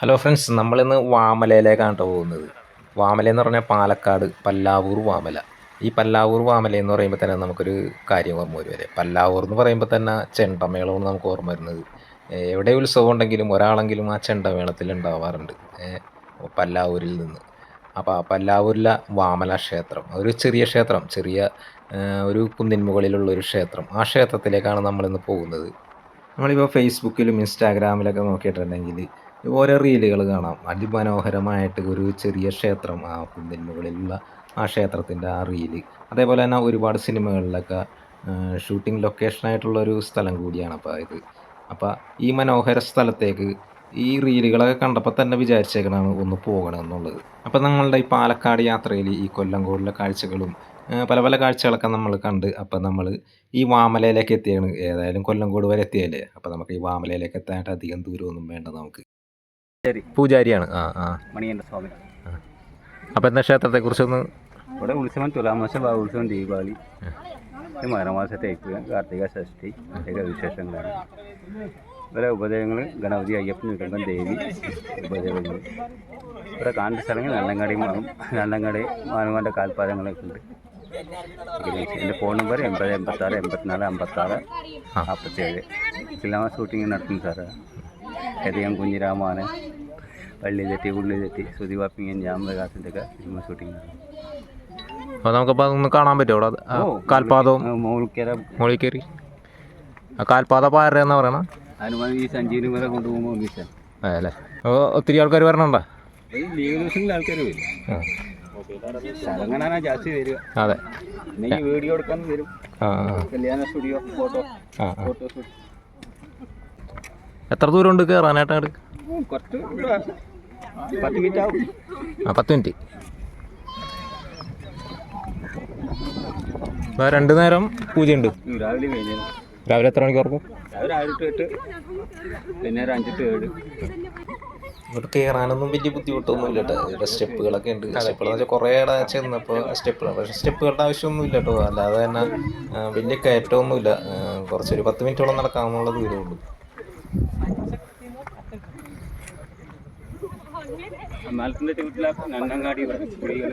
Hello friends നമ്മളിന്ന് വാമലയിലേക്കാണ് കേട്ടോ പോകുന്നത്. വാമല എന്ന് പറഞ്ഞാൽ പാലക്കാട് പല്ലാവൂർ വാമല. ഈ പല്ലാവൂർ വാമല എന്ന് പറയുമ്പോൾ തന്നെ നമുക്കൊരു കാര്യം ഓർമ്മ വരും അല്ലേ? പല്ലാവൂർ എന്ന് പറയുമ്പോൾ തന്നെ ചെണ്ടമേളമാണ് നമുക്ക് ഓർമ്മ വരുന്നത്. എവിടെ ഉത്സവം ഉണ്ടെങ്കിലും ഒരാളെങ്കിലും ആ ചെണ്ടമേളത്തിൽ ഉണ്ടാവാറുണ്ട്. പല്ലാവൂരിൽ നിന്ന്. അപ്പോൾ ആ പല്ലാവൂരിലെ വാമല ക്ഷേത്രം ഒരു ചെറിയ ക്ഷേത്രം ചെറിയ ഒരു കുന്നിൻ മുകളിലുള്ള ഒരു ക്ഷേത്രം ആ ക്ഷേത്രത്തിലേക്കാണ് നമ്മളിന്ന് പോകുന്നത്. നമ്മളിപ്പോൾ ഫേസ്ബുക്കിലും ഇൻസ്റ്റാഗ്രാമിലൊക്കെ നോക്കിയിട്ടുണ്ടെങ്കിൽ ഓരോ റീലുകൾ കാണാം. അതിമനോഹരമായിട്ട് ഒരു ചെറിയ ക്ഷേത്രം ആ കുന്നിൻ മുകളിലുള്ള ആ ക്ഷേത്രത്തിന്റെ ആ റീൽ. അതേപോലെ തന്നെ ഒരുപാട് സിനിമകളിലൊക്കെ ഷൂട്ടിംഗ് ലൊക്കേഷനായിട്ടുള്ള ഒരു സ്ഥലം കൂടിയാണ് അപ്പോൾ ഇത്. അപ്പോൾ ഈ മനോഹര സ്ഥലത്തേക്ക് ഈ റീലുകളൊക്കെ കണ്ടപ്പോൾ തന്നെ വിചാരിച്ചേക്കണാണ് ഒന്ന് പോകണം എന്നുള്ളത് അപ്പോൾ നമ്മളുടെ ഈ പാലക്കാട് യാത്രയിൽ ഈ കൊല്ലംകോടിലെ കാഴ്ചകളും പല പല കാഴ്ചകളൊക്കെ നമ്മൾ കണ്ട് അപ്പോൾ നമ്മൾ ഈ വാമലയിലേക്ക് എത്തിയാണ്. ഏതായാലും കൊല്ലങ്കോട് വരെ എത്തിയല്ലേ? അപ്പോൾ നമുക്ക് ഈ വാമലയിലേക്ക് എത്താനായിട്ട് അധികം ദൂരമൊന്നും വേണ്ട നമുക്ക്. പൂജാരിയാണ്. ആ ആ. മണിയന്റെ സ്വാമി. അപ്പോൾ എന്താ ക്ഷേത്രത്തെക്കുറിച്ചൊന്ന് ഇവിടെ ഉത്സവം തുലാമാസം ഉത്സവം ദീപാവലി. മകരമാസത്തെ ഐക്യം കാർത്തിക ഷഷ്ടി ഇതൊക്കെ വിശേഷങ്ങളാണ്. ഇവരെ ഉപദേവങ്ങൾ ഗണപതി അയ്യപ്പൻ വിടമ്പൻ ദേവി ഉപദേവങ്ങൾ ഇവിടെ കാണേണ്ട സ്ഥലങ്ങൾ നല്ലങ്ങാടി മാറും. നല്ലങ്ങാടി മാനുമാന്റെ കാൽപാദങ്ങളൊക്കെ ഉണ്ട്. എന്റെ ഫോൺ നമ്പർ എൺപത് എൺപത്താറ് എൺപത്തിനാല് അമ്പത്താറ്. നാൽപ്പത്തേഴ് സിനിമ ഷൂട്ടിംഗ് നടത്തുന്നു സാറ്. ഹരിയം കുഞ്ഞിരാമാണ് പള്ളി തെറ്റി ഉള്ളി തെറ്റി സുതിവാപ്പിങ്ങൻ ജാമ്പകാസിന്റെ ഒക്കെ സിനിമ ഷൂട്ടിംഗ് അപ്പോൾ നമുക്കപ്പോൾ അതൊന്ന് കാണാൻ പറ്റുമോ അവിടെ? ആ കാൽപാദവും മുകളിൽ കയറി. ആ കാൽപാത പാരയെന്നാ പറയണ? ഹനുമാൻ ഈ സഞ്ജീവനി വരെ കൊണ്ടുപോകുമ്പോൾ ഒന്നിച്ചാൽ അല്ലേ? അപ്പോൾ ഒത്തിരി ആൾക്കാർ വരണുണ്ടോ? ലീവ് ദിവസങ്ങളിൽ ആൾക്കാർ വരും. ആ. സ്ഥലം കാണാനാ ജാസ്തി വരിക. അതെ. പിന്നെ ഈ വീഡിയോ എടുക്കാൻ വരും. ആ ആ. കല്യാണ സ്റ്റുഡിയോ ഫോട്ടോ ആ ആ. ഫോട്ടോ ഷൂട്ട് എത്ര ദൂരം ഉണ്ട് കയറാനായിട്ട് അങ്ങോട്ട് കുറച്ച് പത്ത് മിനിറ്റ് ആവും. ആ പത്ത് മിനിറ്റ് രണ്ട് നേരം പൂജയുണ്ട് രാവിലെ രാവിലെ എത്ര മണിക്ക് ഉറക്കും രാവിലെ ആറ് ടു എട്ട് പിന്നെ ഇവിടെ കയറാനൊന്നും വലിയ ബുദ്ധിമുട്ടൊന്നും ഇല്ല കേട്ടോ. ഇവിടെ സ്റ്റെപ്പുകളൊക്കെ ഉണ്ട്. സ്റ്റെപ്പുകൾ എന്ന് വെച്ചാൽ കുറേ ഇട ചെന്നപ്പോൾ സ്റ്റെപ്പുകൾ പക്ഷേ സ്റ്റെപ്പുകളുടെ ആവശ്യമൊന്നും ഇല്ല കേട്ടോ. അല്ലാതെ തന്നെ വലിയ കയറ്റമൊന്നുമില്ല. കുറച്ചൊരു പത്ത് മിനിറ്റോളം നടക്കാമെന്നുള്ള ദൂരമേ മലത്തിന്റെ ചുവട്ടിലാക്കും നന്നങ്ങാടി ഇവിടെ കുടികൾ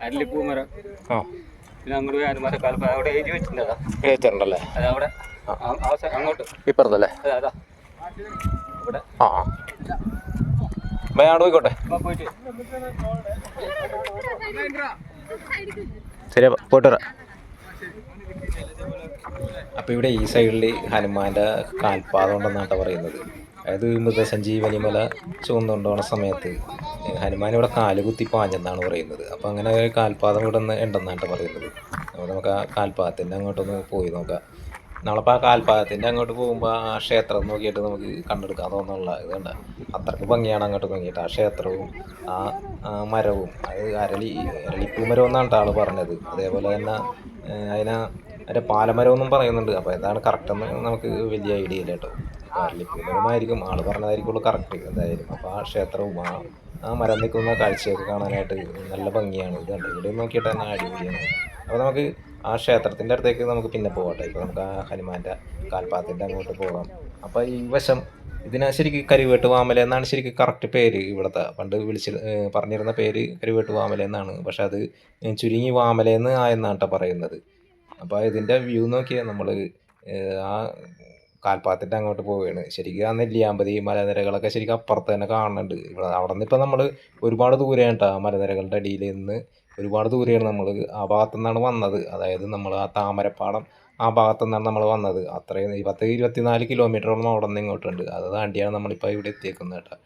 അരളിപ്പൂ മരം ആ. പിന്നെ അങ്ങോട്ട് പോയി അരമര കാലം അവിടെ എഴുതി വെച്ചിട്ടുണ്ടതാ കയറ്റുണ്ടല്ലേ അത് അവിടെ. ആ. അങ്ങോട്ട്. ഇപ്പുറത്തല്ലേ അതാ ഇവിടെ. ആ ആ. വയാണ്ട് പോയിക്കോട്ടെ. ശരി അപ്പൊ പോയിട്ട് വരാം. അപ്പോൾ ഇവിടെ ഈ സൈഡിൽ ഹനുമാന്റെ കാൽപാദം ഉണ്ടെന്നാണ് പറയുന്നത്. അതായത് മൃതസഞ്ജീവനി മല ചുവന്നുകൊണ്ടുപോണ സമയത്ത് ഹനുമാൻ ഇവിടെ കാൽ കുത്തി പാഞ്ഞെന്നാണ് പറയുന്നത്. അപ്പോൾ അങ്ങനെ കാൽപാദം ഇവിടെ നിന്ന് ഉണ്ടെന്നാണ് പറയുന്നത്. അപ്പോൾ നമുക്ക് ആ കാൽപാദത്തിന്റെ അങ്ങോട്ടൊന്ന് പോയി നോക്കാം. നമ്മളപ്പോൾ ആ കാൽപാദത്തിന്റെ അങ്ങോട്ട് പോകുമ്പോൾ ആ ക്ഷേത്രം നോക്കിയിട്ട് നമുക്ക് കണ്ടെടുക്കാൻ തോന്നുന്നുള്ള ഇതുണ്ട് അത്രയ്ക്ക് ഭംഗിയാണ് അങ്ങോട്ട് നോക്കിയിട്ട്. ആ ക്ഷേത്രവും ആ മരവും അത് അരളി അരളിപ്പൂ മരം എന്നാണ് ആൾ പറഞ്ഞത്. അതേപോലെ തന്നെ അതിനെ അതിന്റെ പാലമരം എന്നും പറയുന്നുണ്ട്. അപ്പോൾ എന്താണ് കറക്റ്റ് എന്ന് നമുക്ക് വലിയ ഐഡിയ ഇല്ല കേട്ടോ. അപ്പോൾ ആൾ പറഞ്ഞതായിരിക്കുള്ളൂ കറക്റ്റ് എന്തായാലും അപ്പോൾ ആ ക്ഷേത്രവും ആ ആ മരം നിൽക്കുന്ന കാഴ്ചയൊക്കെ കാണാനായിട്ട് നല്ല ഭംഗിയാണ്. ഇത് കണ്ടത് ഇവിടെ നോക്കിയിട്ട് തന്നെ അടിപൊളിയാണ്. അപ്പോൾ നമുക്ക് ആ ക്ഷേത്രത്തിന്റെ അടുത്തേക്ക് നമുക്ക് പിന്നെ പോകട്ടെ ഇപ്പൊ നമുക്ക് ആ ഹനുമാന്റെ കാൽപ്പാത്തിന്റെ അങ്ങോട്ട് പോകാം. അപ്പോൾ ഈ വശം ഇതിന് ശരിക്ക് കരുവേട്ട് വാമല എന്നാണ് ശരിക്ക് കറക്റ്റ് പേര് ഇവിടുത്തെ. പണ്ട് വിളിച്ച് പറഞ്ഞിരുന്ന പേര് കരുവേട്ട് വാമല എന്നാണ്. പക്ഷെ അത് ചുരുങ്ങി വാമല എന്ന് ആയെന്നാണ് പറയുന്നത്. അപ്പോൾ ഇതിന്റെ വ്യൂ നോക്കിയാൽ നമ്മൾ ആ കാൽപ്പാത്തിന്റെ അങ്ങോട്ട് പോവുകയാണ്. ശരിക്കും ആ നെല്ലിയാമ്പതി മലനിരകളൊക്കെ ശരിക്കും അപ്പുറത്ത് തന്നെ കാണുന്നുണ്ട് ഇവിടെ അവിടെ നിന്ന് ഇപ്പം നമ്മൾ ഒരുപാട് ദൂരെയാണ് കേട്ടോ മലനിരകളുടെ അടിയിൽ നിന്ന് ഒരുപാട് ദൂരെയാണ് നമ്മൾ ആ ഭാഗത്തു നിന്നാണ് വന്നത്. അതായത് നമ്മൾ ആ താമരപ്പാടം ആ ഭാഗത്തു നിന്നാണ് നമ്മൾ വന്നത്. അത്രയും ഇരുപത്തി പത്ത് ഇരുപത്തിനാല് കിലോമീറ്ററോളം അവിടെ നിന്ന് ഇങ്ങോട്ടുണ്ട്. അത് താണ്ടിയാണ് നമ്മളിപ്പോൾ ഇവിടെ എത്തിയേക്കുന്നത് കേട്ടോ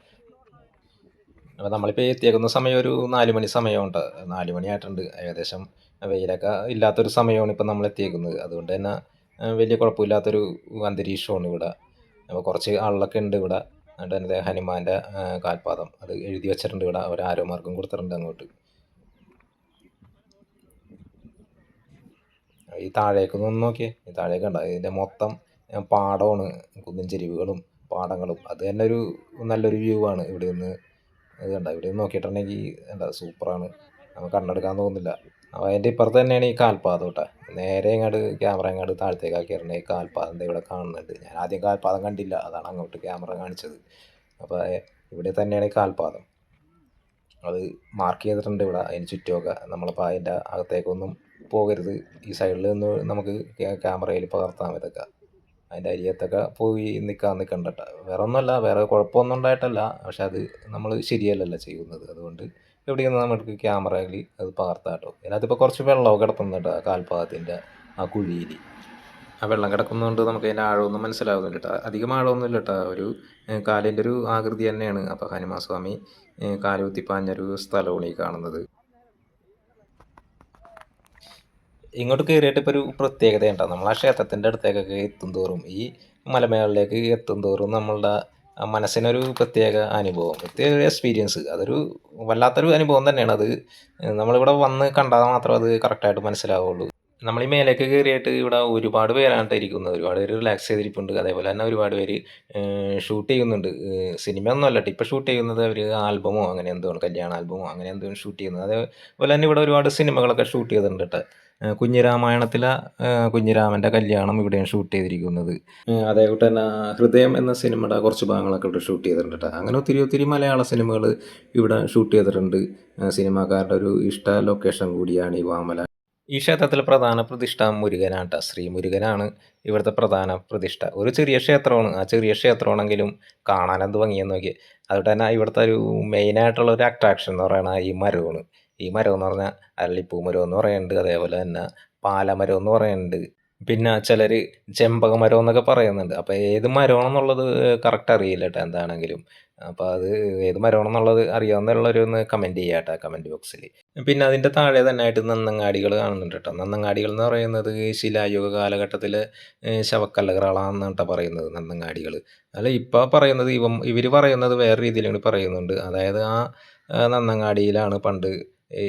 അപ്പോൾ നമ്മളിപ്പോൾ എത്തിയേക്കുന്ന സമയം ഒരു നാല് മണി സമയമുണ്ട് നാല് മണിയായിട്ടുണ്ട് ഏകദേശം വെയിലൊക്കെ ഇല്ലാത്തൊരു സമയമാണ് ഇപ്പം നമ്മൾ എത്തിയേക്കുന്നത്. അതുകൊണ്ട് തന്നെ വലിയ കുഴപ്പമില്ലാത്തൊരു അന്തരീക്ഷമാണ് ഇവിടെ. അപ്പോൾ കുറച്ച് ആളുകളൊക്കെ ഉണ്ട് ഇവിടെ. എന്നിട്ട് ഹനുമാന്റെ കാൽപാദം അത് എഴുതി വെച്ചിട്ടുണ്ട് ഇവിടെ. ഒരു ആരോ മാർഗം കൊടുത്തിട്ടുണ്ട് അങ്ങോട്ട്. ഈ താഴേക്ക് ഒന്ന് നോക്കിയേ. ഈ താഴേക്ക് കണ്ട? ഇതിന്റെ മൊത്തം പാടമാണ്. കുന്നിൻ ചെരിവുകളും പാടങ്ങളും. അത് തന്നെ ഒരു നല്ലൊരു വ്യൂ ആണ് ഇവിടെ നിന്ന് ഇത് കണ്ട? ഇവിടെ നിന്ന് നോക്കിയിട്ടുണ്ടെങ്കിൽ എന്താ സൂപ്പറാണ് നമുക്ക് കണ്ണെടുക്കാൻ തോന്നുന്നില്ല. അപ്പോൾ അതിന്റെ ഇപ്പുറത്ത് തന്നെയാണ് ഈ കാൽപാതം കേട്ടോ. നേരെ ഇങ്ങോട്ട് ക്യാമറ ഇങ്ങോട്ട് താഴത്തേക്കാക്കി ആക്കിയിരുന്ന ഈ കാൽപാദം ദേ ഇവിടെ കാണുന്നുണ്ട്. ഞാൻ ആദ്യം കാൽപാദം കണ്ടില്ല. അതാണ് അങ്ങോട്ട് ക്യാമറ കാണിച്ചത്. അപ്പോൾ ഇവിടെ തന്നെയാണ് ഈ കാൽപാദം. അത് മാർക്ക് ചെയ്തിട്ടുണ്ട് ഇവിടെ അതിന് ചുറ്റുമൊക്കെ. നമ്മളിപ്പോൾ അതിന്റെ അകത്തേക്കൊന്നും പോകരുത്. ഈ സൈഡിൽ നിന്ന് നമുക്ക് ക്യാമറയിൽ പകർത്താം ഇതൊക്കെ അതിന്റെ അരിയത്തൊക്കെ പോയി നിൽക്കാൻ നിൽക്കണ്ട വേറെ ഒന്നുമല്ല വേറെ കുഴപ്പമൊന്നും ഉണ്ടായിട്ടല്ല. പക്ഷെ അത് നമ്മൾ ശരിയല്ലല്ലോ ചെയ്യുന്നത്. അതുകൊണ്ട് എവിടെയെന്ന് നമുക്ക് ക്യാമറയിൽ അത് പകർത്താം കേട്ടോ. ഇതിനകത്തിപ്പോൾ കുറച്ച് വെള്ളമൊക്കെ കിടക്കുന്നുണ്ട് ആ കാൽപാദത്തിന്റെ ആ കുഴിയിൽ. ആ വെള്ളം കിടക്കുന്നതുകൊണ്ട് നമുക്ക് അതിന്റെ ആഴമൊന്നും മനസ്സിലാവുന്നില്ല കേട്ടോ. അധികം ആഴമൊന്നുമില്ല കേട്ടോ. ഒരു കാലിന്റെ ഒരു ആകൃതി തന്നെയാണ്. അപ്പോൾ ഹനുമാസ്വാമി ഏഹ്, കാൽ കുത്തിപ്പാഞ്ഞൊരു സ്ഥലമാണ് ഈ കാണുന്നത്. ഇങ്ങോട്ട് കയറിയിട്ട് ഇപ്പോൾ ഒരു പ്രത്യേകത ഉണ്ടാവും നമ്മൾ ആ ക്ഷേത്രത്തിന്റെ അടുത്തേക്കൊക്കെ എത്തും തോറും ഈ മലമേളിലേക്ക് എത്തും തോറും നമ്മളുടെ മനസ്സിനൊരു പ്രത്യേക അനുഭവം പ്രത്യേക ഒരു എക്സ്പീരിയൻസ് അതൊരു വല്ലാത്തൊരു അനുഭവം തന്നെയാണ് അത്. നമ്മളിവിടെ വന്ന് കണ്ടാൽ മാത്രം അത് കറക്റ്റായിട്ട് മനസ്സിലാവുള്ളൂ. നമ്മൾ ഈ മേലേക്ക് കയറിയിട്ട് ഇവിടെ ഒരുപാട് പേരാണ് ഇരിക്കുന്നത്. ഒരുപാട് പേര് റിലാക്സ് ചെയ്തിരിപ്പുണ്ട്. അതേപോലെ തന്നെ ഒരുപാട് പേര് ഷൂട്ട് ചെയ്യുന്നുണ്ട്. സിനിമ ഒന്നും അല്ല. ഇപ്പോൾ ഷൂട്ട് ചെയ്യുന്നത് അവർ ആൽബമോ അങ്ങനെ എന്തോ കല്യാണ ആൽബമോ അങ്ങനെ എന്തോ ഷൂട്ട് ചെയ്യുന്നത്. അതേപോലെ തന്നെ ഇവിടെ ഒരുപാട് സിനിമകളൊക്കെ ഷൂട്ട് ചെയ്തിട്ടുണ്ട് കേട്ടോ. കുഞ്ഞിരാമായണത്തിലെ കുഞ്ഞിരാമന്റെ കല്യാണം ഇവിടെയാണ് ഷൂട്ട് ചെയ്തിരിക്കുന്നത്. അതേപോലെ തന്നെ ഹൃദയം എന്ന സിനിമയുടെ കുറച്ച് ഭാഗങ്ങളൊക്കെ ഇവിടെ ഷൂട്ട് ചെയ്തിട്ടുണ്ട് കേട്ടോ. അങ്ങനെ ഒത്തിരി ഒത്തിരി മലയാള സിനിമകൾ ഇവിടെ ഷൂട്ട് ചെയ്തിട്ടുണ്ട്. സിനിമാക്കാരുടെ ഒരു ഇഷ്ട ലൊക്കേഷൻ കൂടിയാണ് ഈ വാമല. ഈ ക്ഷേത്രത്തിലെ പ്രധാന പ്രതിഷ്ഠ മുരുകനാണ് ശ്രീ മുരുകനാണ് ഇവിടുത്തെ പ്രധാന പ്രതിഷ്ഠ. ഒരു ചെറിയ ക്ഷേത്രമാണ്. ആ ചെറിയ ക്ഷേത്രമാണെങ്കിലും കാണാൻ എന്ത് ഭംഗിയെന്ന് നോക്കി അതുകൊണ്ട് തന്നെ ഇവിടുത്തെ ഒരു മെയിനായിട്ടുള്ള ഒരു അട്രാക്ഷൻ എന്ന് പറയുന്നത് ഈ മരമാണ്. ഈ മരം എന്ന് പറഞ്ഞാൽ അരളിപ്പൂ മരം എന്ന് പറയുന്നുണ്ട് അതേപോലെ തന്നെ പാലമരം എന്ന് പറയുന്നുണ്ട് പിന്നെ ചിലർ ചെമ്പക മരം എന്നൊക്കെ പറയുന്നുണ്ട്. അപ്പോൾ ഏത് മരമാണെന്നുള്ളത് കറക്റ്റ് അറിയില്ല കേട്ടോ എന്താണെങ്കിലും. അപ്പോൾ അത് ഏത് മരമാണെന്നുള്ളത് അറിയാവുന്നുള്ളൊരു ഒന്ന് കമന്റ് ചെയ്യാം കേട്ടോ കമന്റ് ബോക്സിൽ പിന്നെ അതിന്റെ താഴെ തന്നെ ആയിട്ട് നന്നങ്ങാടികൾ കാണുന്നുണ്ട് കേട്ടോ നന്നങ്ങാടികൾ എന്ന് പറയുന്നത് ശിലായുഗ കാലഘട്ടത്തിൽ ഏഹ് ശവക്കല്ലകളാണെന്നാണ് കേട്ടോ പറയുന്നത് നന്നങ്ങാടികൾ അല്ല ഇപ്പോൾ പറയുന്നത് ഇവ ഇവർ പറയുന്നത് വേറെ രീതിയിലാണ് പറയുന്നുണ്ട്. അതായത് ആ നന്നങ്ങാടിയിലാണ് പണ്ട് ഈ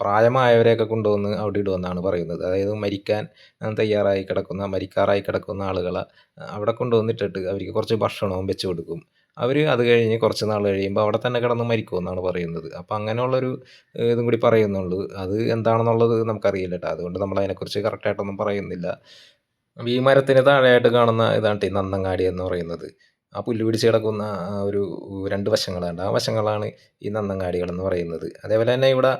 പ്രായമായവരെയൊക്കെ കൊണ്ടുവന്ന് അവിടെ ഇടുമെന്നാണ് പറയുന്നത്. അതായത് മരിക്കാൻ തയ്യാറായി കിടക്കുന്ന മരിക്കാറായി കിടക്കുന്ന ആളുകളെ അവിടെ കൊണ്ടുവന്നിട്ടിട്ട് അവർക്ക് കുറച്ച് ഭക്ഷണവും വെച്ച് കൊടുക്കും. അവർ അത് കഴിഞ്ഞ് കുറച്ച് നാൾ കഴിയുമ്പോൾ അവിടെ തന്നെ കിടന്ന് മരിക്കുമെന്നാണ് പറയുന്നത്. അപ്പോൾ അങ്ങനെയുള്ളൊരു ഇതും കൂടി പറയുന്നുള്ളൂ. അത് എന്താണെന്നുള്ളത് നമുക്കറിയില്ല കേട്ടോ അതുകൊണ്ട് നമ്മൾ അതിനെക്കുറിച്ച് കറക്റ്റായിട്ടൊന്നും പറയുന്നില്ല. ഈ മരത്തിന് താഴെയായിട്ട് കാണുന്ന ഇതാണ് ഈ നന്നങ്ങാടി എന്ന് പറയുന്നത്. ആ പുല്ല് പിടിച്ച് കിടക്കുന്ന ഒരു രണ്ട് വശങ്ങളുണ്ട് ആ വശങ്ങളാണ് ഈ നന്നങ്ങാടികൾ എന്ന് പറയുന്നത്. അതേപോലെ തന്നെ ഇവിടെ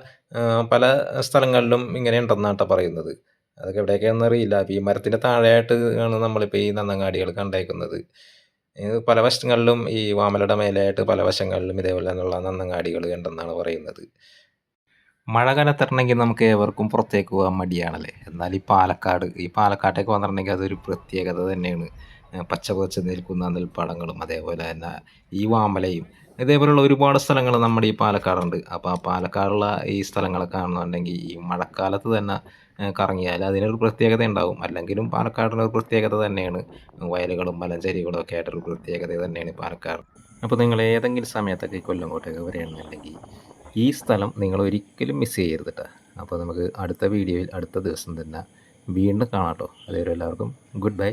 പല സ്ഥലങ്ങളിലും ഇങ്ങനെ ഉണ്ടെന്നാണ് ട്ടോ പറയുന്നത്. അതൊക്കെ എവിടെയൊക്കെയാണെന്ന് അറിയില്ല. അപ്പോൾ ഈ മരത്തിന്റെ താഴെയായിട്ട് ആണ് നമ്മളിപ്പോൾ ഈ നന്നങ്ങാടികൾ കണ്ടേക്കുന്നത്. പല വശങ്ങളിലും ഈ വാമലയുടെ മേലെയായിട്ട് പല വശങ്ങളിലും ഇതേപോലെ തന്നെയുള്ള നന്നങ്ങാടികൾ ഉണ്ടെന്നാണ് പറയുന്നത്. മഴ കനത്തിട്ടുണ്ടെങ്കിൽ നമുക്ക് ഏവർക്കും പുറത്തേക്ക് പോകാൻ മടിയാണല്ലേ? എന്നാൽ ഈ പാലക്കാട് ഈ പാലക്കാട്ടേക്ക് വന്നിട്ടുണ്ടെങ്കിൽ അതൊരു പ്രത്യേകത തന്നെയാണ്. ഏഹ് പച്ച പച്ച നിൽക്കുന്ന നെൽപ്പാടങ്ങളും അതേപോലെ തന്നെ ഈ വാമലയും ഇതേപോലെയുള്ള ഒരുപാട് സ്ഥലങ്ങൾ നമ്മുടെ ഈ പാലക്കാടുണ്ട്. അപ്പോൾ ആ പാലക്കാടുള്ള ഈ സ്ഥലങ്ങളൊക്കെ കാണുന്നുണ്ടെങ്കിൽ ഈ മഴക്കാലത്ത് തന്നെ കറങ്ങിയാൽ അതിനൊരു പ്രത്യേകത ഉണ്ടാവും. അല്ലെങ്കിലും പാലക്കാടിന് ഒരു പ്രത്യേകത തന്നെയാണ്. വയലുകളും മലഞ്ചെരികളും ഒക്കെ ആയിട്ടൊരു പ്രത്യേകത തന്നെയാണ് പാലക്കാട്. അപ്പോൾ നിങ്ങൾ ഏതെങ്കിലും സമയത്തൊക്കെ ഈ കൊല്ലംകോട്ടേക്ക് വരികയാണെന്നുണ്ടെങ്കിൽ ഈ സ്ഥലം നിങ്ങൾ ഒരിക്കലും മിസ് ചെയ്യരുത് അപ്പോൾ നമുക്ക് അടുത്ത വീഡിയോയിൽ അടുത്ത ദിവസം തന്നെ വീണ്ടും കാണാം കേട്ടോ അതേപോലെ എല്ലാവർക്കും ഗുഡ് ബൈ